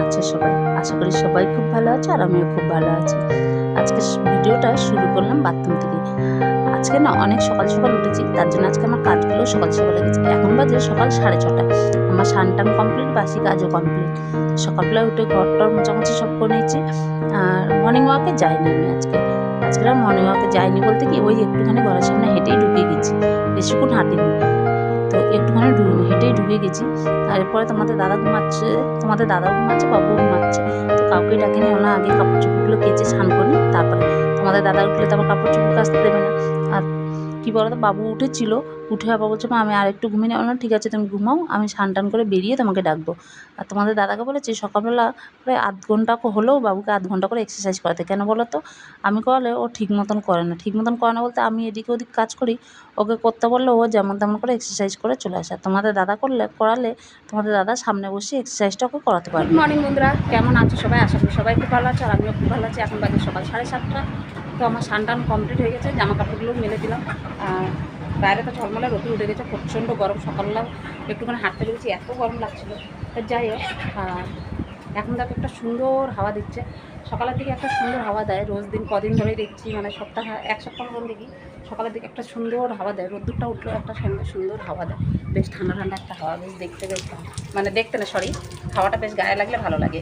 আছো সবাই? আশা করি সবাই খুব ভালো আছে আর আমিও খুব ভালো আছি। আজকে ভিডিওটা শুরু করলাম বাথরুম থেকে। আজকে না অনেক সকাল সকাল উঠেছি, তার জন্য আজকে আমার কাজগুলো সকাল সকাল গেছে। এখন বাজে সকাল সাড়ে ছটা। আমার সানটান কমপ্লিট বাসি কাজও কমপ্লিট সকালবেলা উঠে ঘর টর মোছামুছি সব করে নিয়েছি। আর মর্নিং ওয়াকে যাইনি আমি আজকে। আজকে আর মর্নিং ওয়াকে যাইনি বলতে কি, ওই একটুখানি ঘরের সামনে হেঁটেই ঢুকে গেছি। বেশিক্ষণ হাঁটিনি। একটুখানি হেঁটেই ঢুকে গেছি। তারপরে তোমাদের দাদা ঘুমাচ্ছে, তোমাদের দাদাও ঘুমাচ্ছে, বাবুও ঘুমাচ্ছে। তো কাউকে ডাকেনি, ওনা আগে কাপড় চোপড়গুলো কেচে স্নান করি তারপরে তোমাদের দাদা উঠলে তো আবার কাপড় চোপড় কাচতে দেবে না। আর কী বলতো, বাবু উঠেছিল, উঠে আবার বলছে, মা, আমি আর একটু ঘুমিয়ে নেব না, ঠিক আছে, তুমি ঘুমাও, আমি টান করে বেরিয়ে তোমাকে ডাকবো। আর তোমাদের দাদাকে বলেছি, সকালবেলা প্রায় আধ ঘণ্টা হলেও বাবুকে আধ ঘণ্টা করে এক্সারসাইজ করাতে। কেন বলো তো আমি করালে ও ঠিক মতন করে না। ঠিক মতন করে না বলতে আমি এদিকে ওদিক কাজ করি, ওকে করতে বললে ও যেমন তেমন করে এক্সারসাইজ করে চলে আসে। তোমাদের দাদা করলে, করালে তোমাদের দাদা সামনে বসে এক্সারসাইজটা ওকে করাতে পারবে। গুড মর্নিং বন্ধুরা, কেমন আছো সবাই? আশা করি সবাই খুব ভালো আছে, আর আমিও খুব ভালো আছি। এখন বাজে সকাল সাড়ে সাতটা। তো আমার সানটান কমপ্লিট হয়ে গেছে জামা কাপড়গুলো মেলে দিলাম। আর বাইরে তো ঝলমলে রোদ উঠে গেছে, প্রচণ্ড গরম। সকালবেলা একটুখানি হাঁটতে বেরিয়েছি, এত গরম লাগছিল। তো যাই হোক এখন দেখো একটা সুন্দর হাওয়া দিচ্ছে। সকালের দিকে একটা সুন্দর হাওয়া দেয়, রোজ দিন কদিন ধরেই দেখছি মানে সপ্তাহ এক সপ্তাহ মতন দেখি, সকালের দিকে একটা সুন্দর হাওয়া দেয়, রোদ্দুরটা উঠল একটা সুন্দর হাওয়া দেয়। বেশ ঠান্ডা ঠান্ডা একটা হাওয়া, বেশ দেখতে বেশ মানে দেখতে না সরি হাওয়াটা বেশ গায়ে লাগলে ভালো লাগে।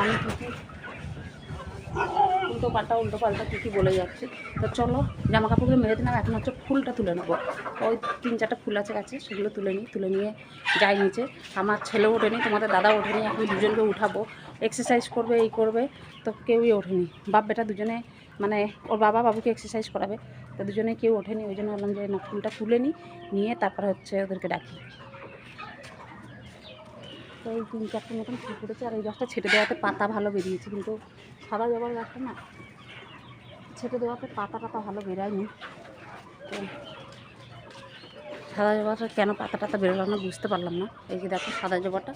আমি উল্টো পাল্টা উল্টো পাল্টা কী কী বলে যাচ্ছে। তো চলো জামা কাপড়গুলো মেরে দিলাম, এখন হচ্ছে ফুলটা তুলে নেব। ওই তিন চারটা ফুল আছে গাছে, সেগুলো তুলে নিই তুলে নিয়ে যাই নিচে। আমার ছেলেও ওঠেনি, তোমাদের দাদা ওঠেনি, এখন দুজনকে উঠাবো। এক্সারসাইজ করবে, এই করবে, তো কেউই ওঠেনি। বাপ বেটা দুজনে মানে ওর বাবা বাবুকে এক্সারসাইজ করাবে, তো দুজনে কেউ ওঠেনি, ওই জন্য বললাম যে ফুলটা তুলে নিই নিয়ে তারপরে হচ্ছে ওদেরকে ডাকি। তো এই তিন চারটে মতন ফুল ফুটেছে আর এই গাছটা ছেটে দেওয়াতে পাতা ভালো বেরিয়েছে, কিন্তু সাদা জবার গাছটা না। ছেটে দেওয়াতে পাতা টাতা ভালো বেরায়নি। তো সাদা জবাটা কেন পাতা টাতা বেরোলো না বুঝতে পারলাম না। এই যে দেখো সাদা জবাটা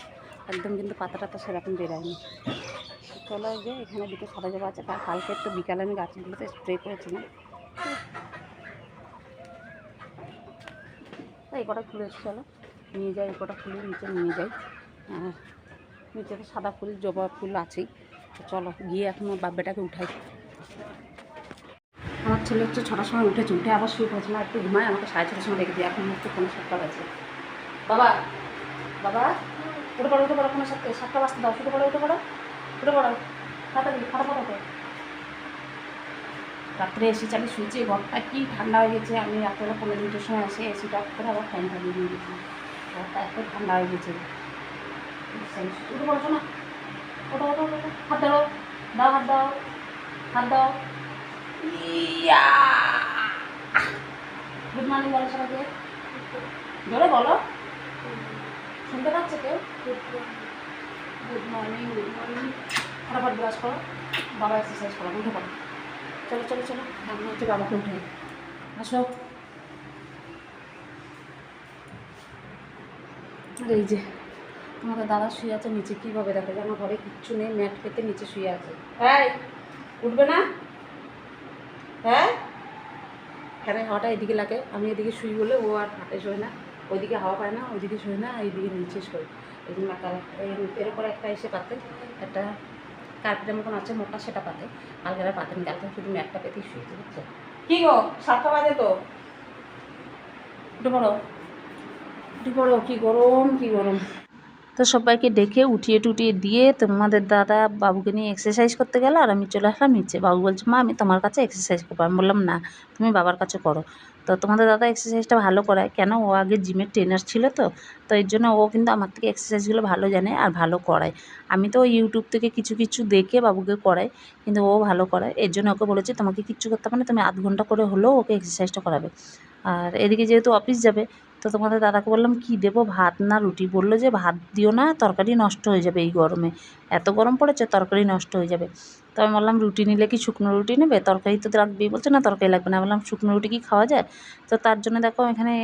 একদম কিন্তু পাতা টাতা সেরকম বেরায়নি। চলো যে এখানে দুটো সাদা জবা আছে কাল- কালকে একটু বিকালে আমি গাছগুলোতে স্প্রে করেছিলাম। এই কটা ফুল চলো। নিয়ে যাই, এই কটা ফুলের নিচে নিয়ে যাই। নিচে তো সাদা ফুল, জবা ফুল আছেই। তো চলো, গিয়ে এখন ওর বাব্যাটাকে উঠাই। আমার ছেলে হচ্ছে ছটার সময় উঠেছে, উঠে আবার শুয়ে না, একটু ঘুমায়, আমাকে সাড়ে ছটার সময় রেখে দিই এখন হচ্ছে কোনো সাতটা বাজে। বাবা বাবা, উঠে পড়ো উঠে পড়ো কোনো সাতটা সাতটা বাজতে দাও, উঠে পড়ো উঠে পড়ো উঠে পড়ো, তাড়াতাড়ি, ফটাফট ওঠো। রাত্রে এসি চালিয়ে শুয়েছি, ঘরটা কি ঠান্ডা হয়ে গেছে, আমি রাত্রেবেলা পনেরো মিনিটের সময় এসে এসিটা করে আবার ফ্যান চালিয়ে ঘরটা এত ঠান্ডা হয়ে গেছে। উঠে পড়ছো না? ওটো ওটো ওটো হাত ধরো দাও, হাত দাও হাত দাও। গুড মর্নিং বলো সবাইকে জোরে বলো। শুনতে পাচ্ছে কেউ? গুড মর্নিং গুড মর্নিং ফটাফট ব্রাশ করো। বাবা এক্সারসাইজ করো উঠে পড়ো। চলো চলো চলো। আমি হচ্ছে বাবাকে উঠে। আসো। এই যে আমাদের দাদা শুয়ে আছে নিচে কীভাবে দেখো যে আমার ঘরে কিচ্ছু নেই ম্যাট পেতে নিচে শুয়ে আছে। হ্যাঁ উঠবে না? হ্যাঁ? ফ্যানের হাওয়াটা এদিকে লাগে আমি এদিকে শুই বলে ও আর হাতে শোয় না। ওইদিকে হাওয়া পায় না ওইদিকে শোয় না এইদিকে নিচে শোয়। এই জন্য একটা এর উপরে একটা এসে পাতে একটা কার্পেটের মতন আছে মোটা সেটা পাতে। আলগারা পাতেন কালকে শুধু ম্যাটটা পেতেই শুয়েছে বুঝছ? কী গো সাতটা বাজে তো। একটু পড়ো। উঠে পড়ো কী গরম কী গরম। তো সবাইকে ডেকে উঠিয়ে টুটিয়ে দিয়ে তোমাদের দাদা বাবুকে নিয়ে এক্সারসাইজ করতে গেল আর আমি চলে আসলাম নিচে। বাবু বলছে, মা, আমি তোমার কাছে এক্সারসাইজ করব। আমি বললাম, না, তুমি বাবার কাছে করো। তো তোমাদের দাদা এক্সারসাইজটা ভালো করায়। কেন? ও আগে জিমের ট্রেনার ছিল তো। তো এর জন্য ও কিন্তু আমার থেকে এক্সারসাইজগুলো ভালো জানে আর ভালো করায়। আমি তো ইউটিউব থেকে কিছু কিছু দেখে বাবুকে করাই, কিন্তু ও ভালো করায়। এর জন্য ওকে বলেছি, তোমাকে কিচ্ছু করতে হবে না। তুমি আধ ঘণ্টা করে হলেও ওকে এক্সারসাইজটা করাবে। আর এদিকে যেহেতু অফিস যাবে তো তোমাদের দাদাকে বললাম, কি দেবো? ভাত না রুটি? বলল যে, ভাত দিও না, তরকারি নষ্ট হয়ে যাবে এই গরমে। এত গরম পড়েছে, তরকারি নষ্ট হয়ে যাবে। তো আমি বললাম, রুটি নিলে কি শুকনো রুটি নেবে? তরকারি তো রাখবেই। বলছে, না, তরকারি লাগবে না। বললাম, শুকনো রুটি কি খাওয়া যায়? তো তার জন্য দেখো এখানে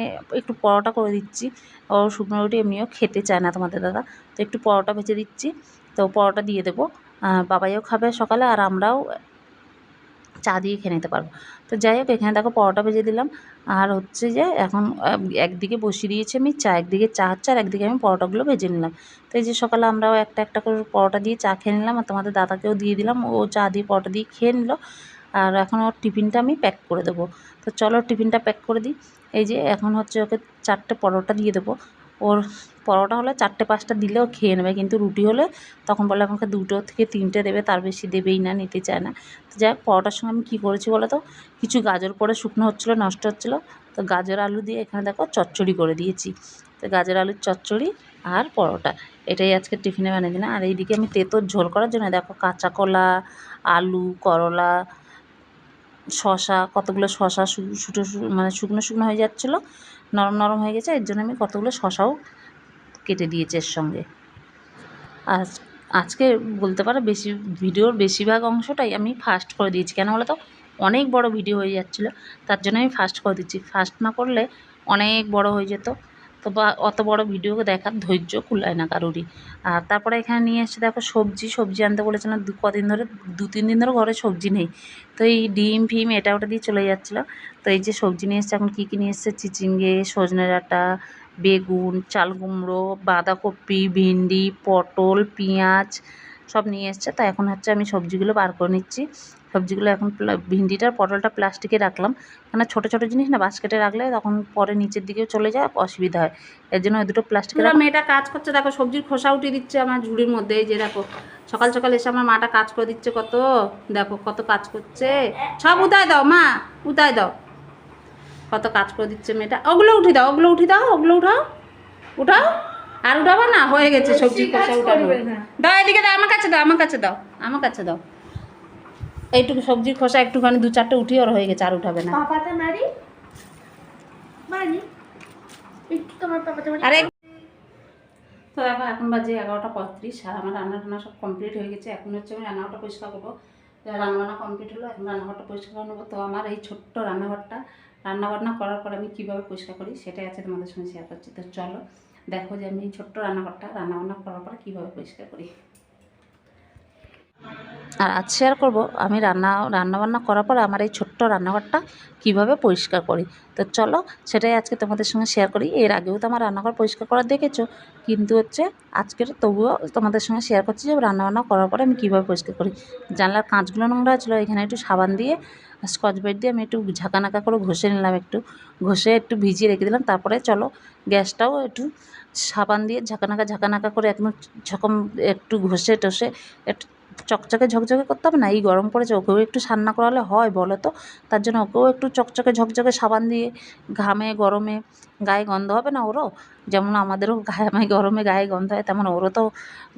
একটু পরোটা করে দিচ্ছি। ও শুকনো রুটি এমনিও খেতে চায় না তোমাদের দাদা, তো একটু পরোটা ভেজে দিচ্ছি। তো পরোটা দিয়ে দেবো। বাবাইও খাবে সকালে, আর আমরাও চা দিয়ে খেয়ে নিতে পারব। তো যাই হোক, এখানে দেখো পরোটা ভেজে দিলাম। আর হচ্ছে যে এখন একদিকে বসিয়ে দিয়েছি আমি চা, একদিকে চা হচ্ছে আর একদিকে আমি পরোটাগুলো ভেজে নিলাম। তো এই যে সকালে আমরাও একটা একটা করে পরোটা দিয়ে চা খেয়ে নিলাম আর তোমাদের দাদাকেও দিয়ে দিলাম। ও চা দিয়ে পরোটা দিয়ে খেয়ে নিল। আর এখন ওর টিফিনটা আমি প্যাক করে দেবো। তো চলো টিফিনটা প্যাক করে দিই। এই যে এখন হচ্ছে ওকে চারটে পরোটা দিয়ে দেবো। ওর পরোটা হলে চারটে পাঁচটা দিলেও খেয়ে নেবে। কিন্তু রুটি হলে তখন বলে আমাকে দুটো থেকে তিনটে দেবে, তার বেশি দেবেই না, নিতে চায় না। তো যাই পরোটার সঙ্গে আমি কী করেছি বলো তো? কিছু গাজর পরে শুকনো হচ্ছিল, নষ্ট হচ্ছিল। তো গাজর আলু দিয়ে এখানে দেখো চচ্চড়ি করে দিয়েছি। তো গাজর, আলুর চচ্চড়ি আর পরোটা, এটাই আজকে টিফিনে বানিয়ে দিলাম। আর এইদিকে আমি তেঁতোর ঝোল করার জন্য দেখো কাঁচা কলা, আলু, করলা শশা কতগুলো শশা শুটো মানে শুকনো শুকনো হয়ে যাচ্ছিল, নরম নরম হয়ে গেছে, এর জন্য আমি কতগুলো শশাও কেটে দিয়েছে এর সঙ্গে। আজ আজকে বলতে পারো বেশি, ভিডিওর বেশিরভাগ অংশটাই আমি ফাস্ট করে দিয়েছি। কেন বলো তো? অনেক বড় ভিডিও হয়ে যাচ্ছিল, তার জন্য আমি ফাস্ট করে দিচ্ছি। ফাস্ট না করলে অনেক বড় হয়ে যেত। তো বা, অত বড় ভিডিও দেখার ধৈর্য কুলায় না কারোরই। আর তারপরে এখানে নিয়ে এসে দেখো সবজি সবজি আনতে বলেছিলাম দু, কদিন ধরে, দু, তিন দিন ধরে ঘরে সবজি নেই। তো এই ডিম, ফিম এটা ওটা দিয়ে চলে যাচ্ছিল। তো এই যে সবজি নিয়ে এসছে, এখন কী কী নিয়ে এসছে? চিচিঙ্গে, সজনে ডাঁটা বেগুন চাল কুমড়ো বাঁধাকপি ভিন্ডি পটল পেঁয়াজ সব নিয়ে এসছে। তা এখন হচ্ছে আমি সবজিগুলো বার করে নিচ্ছি। সবজিগুলো এখন ভিন্ডিটার পটলটা প্লাস্টিকে রাখলাম। কেন ছোটো ছোটো জিনিস না বাস্কেটে রাখলে তখন পরে নিচের দিকেও চলে যায় অসুবিধা হয়। এর জন্য ওই দুটো প্লাস্টিকে মেয়েটা কাজ করছে দেখো সবজির খোসা উঠিয়ে দিচ্ছে আমার ঝুড়ির মধ্যে এই যে দেখো। সকাল সকাল এসে আমার মাটা কাজ করে দিচ্ছে কত। দেখো কত কাজ করছে। সব উদায় দাও মা উদায় দাও। কত কাজ করে দিচ্ছে মেয়েটা। ওগুলো উঠে দাও ওগুলো উঠে দাও ওগুলো উঠাও উঠাও। আর উঠাবো না হয়ে গেছে উঠানো দাও এদিকে দাও আমার কাছে দাও আমার কাছে দাও আমার কাছে দাও। এইটুকু সবজির খোসা একটুখানি দু চারটে উঠিয়ে ওর হয়ে গেছে আর উঠাবে না। আরে তো দেখো এখন বাজে এগারোটা পঁয়ত্রিশ আর আমার রান্না টান্না সব কমপ্লিট হয়ে গেছে। এখন হচ্ছে আমি রান্নাঘরটা পরিষ্কার করব। রান্নাবান্না কমপ্লিট হলো এখন রান্নাঘরটা পরিষ্কার করে নেব। তো আমার এই ছোট্ট রান্নাঘরটা রান্নাবান্না করার পর আমি কীভাবে পরিষ্কার করি সেটাই আছে তোমাদের সঙ্গে শেয়ার করছি। তো চলো, দেখো যে আমি ছোট্ট রান্নাঘরটা, রান্নাবান্না করার পর কীভাবে পরিষ্কার করি। আর আজ শেয়ার করব আমি রান্না রান্নাবান্না করার পর আমার এই ছোট্ট রান্নাঘরটা কীভাবে পরিষ্কার করি তো চলো সেটাই আজকে তোমাদের সঙ্গে শেয়ার করি এর আগেও তো আমার রান্নাঘর পরিষ্কার করা দেখেছ কিন্তু হচ্ছে আজকের তবুও তোমাদের সঙ্গে শেয়ার করছি যে রান্নাবান্না করার পরে আমি কীভাবে পরিষ্কার করি জানলার কাঁচগুলো নোংরা ছিল এখানে একটু সাবান দিয়ে স্কচ ব্রাইট দিয়ে আমি একটু ঝাঁকানাকা করে ঘষে নিলাম একটু ঘষে একটু ভিজিয়ে রেখে দিলাম তারপরে চলো গ্যাসটাও একটু সাবান দিয়ে ঝাঁকানাকা ঝাঁকানাকা করে একদম ঝকম একটু ঘষে টষে একটু চকচকে ঝকঝকে করতে হবে না, এই গরম পড়েছে, ওকেও একটু সান্না করালে হয় বলো তো। তার জন্য ওকেও একটু চকচকে ঝকঝকে সাবান দিয়ে ঘামে, গরমে গায়ে গন্ধ হবে না ওরও? যেমন আমাদেরও ঘামে, গরমে গায়ে গন্ধ হয়, তেমন ওরও তো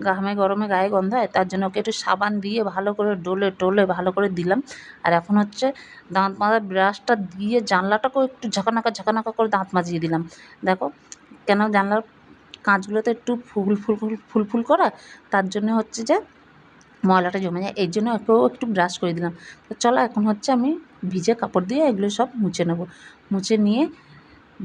ঘামে, গরমে গায়ে গন্ধ হয়। তার জন্য ওকে একটু সাবান দিয়ে ভালো করে ডোলে, টোলে ভালো করে দিলাম। আর এখন হচ্ছে দাঁত মাজার ব্রাশটা দিয়ে জানলাটাকেও একটু ঝাঁকানাকা ঝাঁকানাকা করে দাঁত মাজিয়ে দিলাম। দেখো কেন জানলার কাঁচগুলোতে একটু ফুল ফুল ফুল ফুল ফুল করা? তার জন্য হচ্ছে যে ময়লাটা জমে যায়। এর জন্য ওকেও একটু ব্রাশ করে দিলাম। তো চলো, এখন হচ্ছে আমি ভিজে কাপড় দিয়ে এগুলো সব মুছে নেব। মুছে নিয়ে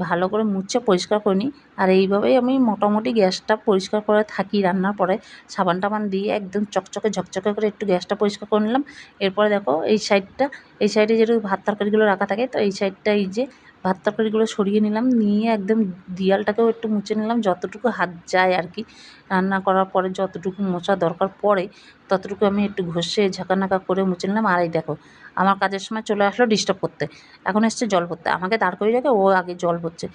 ভালো করে মুছে পরিষ্কার করে নিই। আর এইভাবেই আমি মোটামুটি গ্যাসটা পরিষ্কার করে থাকি রান্নার পরে। সাবান টাবান দিয়ে একদম চকচকে ঝকচকে করে একটু গ্যাসটা পরিষ্কার করে নিলাম। এরপরে দেখো, এই সাইডটা এই সাইডে যেটু ভাত তরকারিগুলো রাখা থাকে, তো এই সাইডটা এই যে ভাত তরকারিগুলো সরিয়ে নিলাম, নিয়ে একদম দিয়ালটাকেও একটু মুছে নিলাম, যতটুকু হাত যায় আর কি। রান্না করার পরে যতটুকু মোছা দরকার পড়ে, ততটুকু আমি একটু ঘষে ঝাঁকানাকা করে মুছে নিলাম। আর এই দেখো, আমার কাজের সময় চলে আসলো ডিস্টার্ব করতে। এখন এসছে জল ভরতে আমাকে দাঁড় করিয়ে রেখে ও আগে জল ভরছে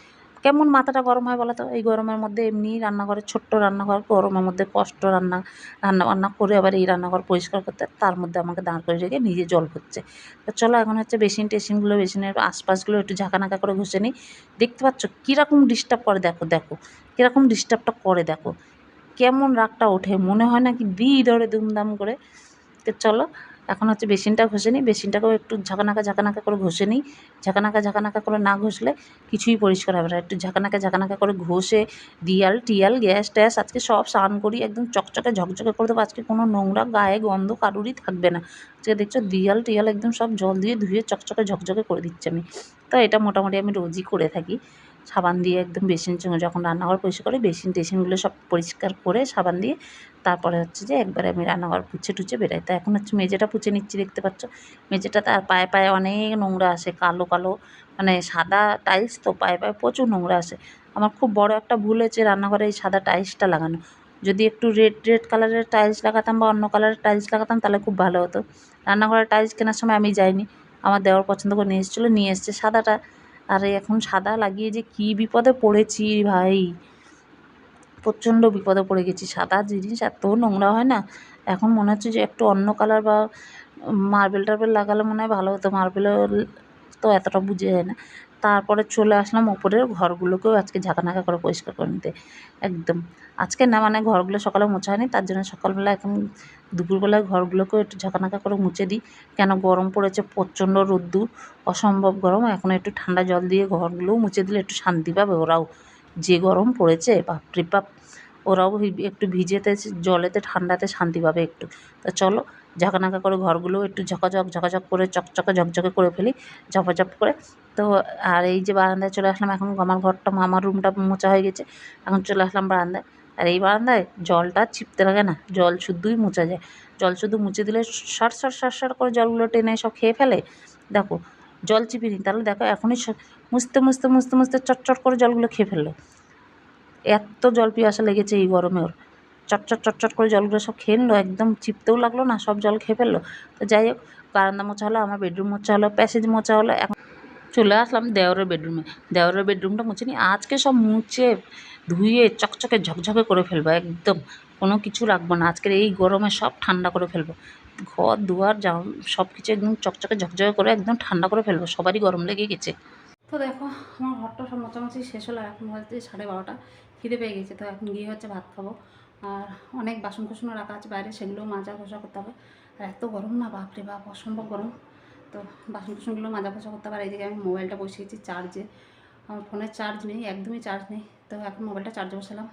কেমন মাথাটা গরম হয় বলো তো? এই গরমের মধ্যে এমনি রান্নাঘরে ছোট্ট রান্নাঘর, গরমের মধ্যে কষ্ট রান্না রান্না বান্না করে আবার এই রান্নাঘর পরিষ্কার করতে, তার মধ্যে আমাকে দাঁড় করে রেখে নিজে জল ভরছে। তো চলো এখন হচ্ছে বেসিন টেসিনগুলো বেসিনের আশপাশগুলো একটু ঝাঁকানাকা করে ঘষে নিই। দেখতে পাচ্ছ কীরকম ডিস্টার্ব করে দেখো দেখো। কীরকম ডিস্টার্বটা করে দেখো। কেমন রাগটা ওঠে, মনে হয় না কি দিই ধরে দুমদাম করে। তো চলো এখন হচ্ছে বেসিনটা ঘষে নিই, বেসিনটাকেও একটু ঝাঁকানাকা ঝাঁকানাকা করে ঘষে নিই। ঝাঁকানাকা ঝাঁকানাকা করে না ঘষলে কিছুই পরিষ্কার হবে না। একটু ঝাঁকানাকা ঝাঁকানাকা করে ঘষে, দিয়াল, টিয়াল, গ্যাস ট্যাস আজকে সব স্নান করি, একদম চকচকে ঝকঝকে করে দেবো। আজকে কোনো নোংরা গায়ে গন্ধ কারুরই থাকবে না। আজকে দেখছ দিয়াল, টিয়াল একদম সব জল দিয়ে ধুয়ে চকচকে ঝকঝকে করে দিচ্ছি আমি। তো এটা মোটামুটি আমি রোজই করে থাকি। সাবান দিয়ে একদম বেসিন যখন রান্নাঘর পরিষ্কার করি, বেসিন, টেসিনগুলো সব পরিষ্কার করে সাবান দিয়ে তারপরে হচ্ছে যে একবারে আমি রান্নাঘর পুছে টুছে বেরাই। তো এখন হচ্ছে মেজেটা পুছে নিচ্ছি, দেখতে পাচ্ছ? মেজেটা তার পায়ে পায়ে অনেক নোংরা আসে, কালো কালো মানে সাদা টাইলস তো পায়ে পায়ে প্রচুর নোংরা আসে। আমার খুব বড় একটা ভুল হয়েছে রান্নাঘরে এই সাদা টাইলসটা লাগানো। যদি একটু রেড রেড কালারের টাইলস লাগাতাম বা অন্য কালারের টাইলস লাগাতাম তাহলে খুব ভালো হতো। রান্নাঘরের টাইলস কেনার সময় আমি যাইনি। আমার দেওয়ার পছন্দ করে নিয়ে এসেছিল, নিয়ে এসছে সাদাটা। আর এখন সাদা লাগিয়ে যে কি বিপদে পড়েছি ভাই। প্রচণ্ড বিপদে পড়ে গেছি। সাদা জিনিস এত নোংরা হয় না। এখন মনে হচ্ছে যে একটু অন্য কালার বা মার্বেল টার্বেল লাগালে মনে হয় ভালো হতো। মার্বেলও তো এতটা বুঝে যায় না। তারপরে চলে আসলাম ওপরের ঘরগুলোকেও আজকে ঝাঁকানাকা করে পরিষ্কার করে নিতে। একদম। আজকে না মানে ঘরগুলো সকালে মোছা হয়নি, তার জন্য সকালবেলা এখন দুপুরবেলায় ঘরগুলোকেও একটু ঝাঁকানাকা করে মুছে দিই। কেন, গরম পড়েছে, প্রচণ্ড রোদ্দুর, অসম্ভব গরম, এখন একটু ঠান্ডা জল দিয়ে ঘরগুলোও মুছে দিলে একটু শান্তি পাবে ওরাও। যে গরম পড়েছে, বাপরে বাপ, ওরাও একটু ভিজেতে, জলেতে, ঠান্ডাতে শান্তি পাবে একটু। তো চলো, ঝাঁকানাকা করে ঘরগুলো একটু ঝকাঝক ঝকাঝক করে, চকচকে, ঝকঝকে করে ফেলি, ঝপাঝপ করে। তো আর এই যে বারান্দায় চলে আসলাম, এখন আমার ঘরটা, আমার রুমটা মোছা হয়ে গেছে, এখন চলে আসলাম বারান্দায়। আর এই বারান্দায় জলটা চিপতে লাগে না, জল শুদ্ধই মোছা যায়। জল শুধু মুছে দিলে সার সার সার সার করে জলগুলো টেনে সব খেয়ে ফেলে। দেখো, জল চিপিনি, তাহলে দেখো এখনই মুছতে মুছতে মুছতে মুছতে চটচট করে জলগুলো খেয়ে ফেলল। এত জল পিয়াসা লেগেছে এই গরমে ওর। চটচট চটচট করে জলগুলো সব খেয়ে নিলো, একদম চিপতেও লাগল না, সব জল খেয়ে ফেলল। তো যাই হোক, বারান্দা মোছা হলো, আমার বেডরুম মোছা হলো প্যাসেজ মোছা হলো, এখন চলে আসলাম দেওরের বেডরুমে দেওরের বেডরুমটা মুছে নিই আজকে সব মুছে ধুয়ে চকচকে ঝকঝকে করে ফেলব একদম। কোনো কিছু রাখব না। আজকের এই গরমে সব ঠান্ডা করে ফেলব। ঘর, দুয়ার জাম সব কিছু একদম চকচকে ঝকঝকে করে একদম ঠান্ডা করে ফেলব। সবারই গরম লেগে গেছে। তো দেখো, আমার ঘরটা সব মোচামুচি শেষ হলো। এখন হচ্ছে সাড়ে বারোটা। খিদে পেয়ে গেছে। তো এখন গিয়ে হচ্ছে ভাত খাব। আর অনেক বাসন কুসনও রাখা আছে বাইরে। সেগুলোও মাজা ঘষা করতে হবে। আর এত গরম না, বাপরে বাপ! অসম্ভব গরম। তো বাসন টুসনগুলো মাজা ফাঁসা করতে পারে এদিকে আমি মোবাইলটা বসিয়েছি চার্জে আমার ফোনের চার্জ নেই, একদমই চার্জ নেই। তো এখন মোবাইলটা চার্জে বসালাম।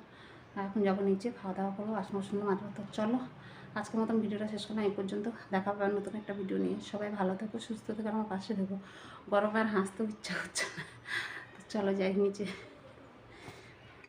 এখন যাব নিচে খাওয়া দাওয়া করব বাসন কুসনগুলো মাজা তো চলো, আজকের মতন ভিডিওটা শেষ করলাম এই পর্যন্ত। দেখা হবে নতুন একটা ভিডিও নিয়ে। সবাই ভালো থেকো, সুস্থ থেকো আমার পাশে থেকো। গরমে আর হাসতেও ইচ্ছা হচ্ছে না। তো চলো যাই নিচে।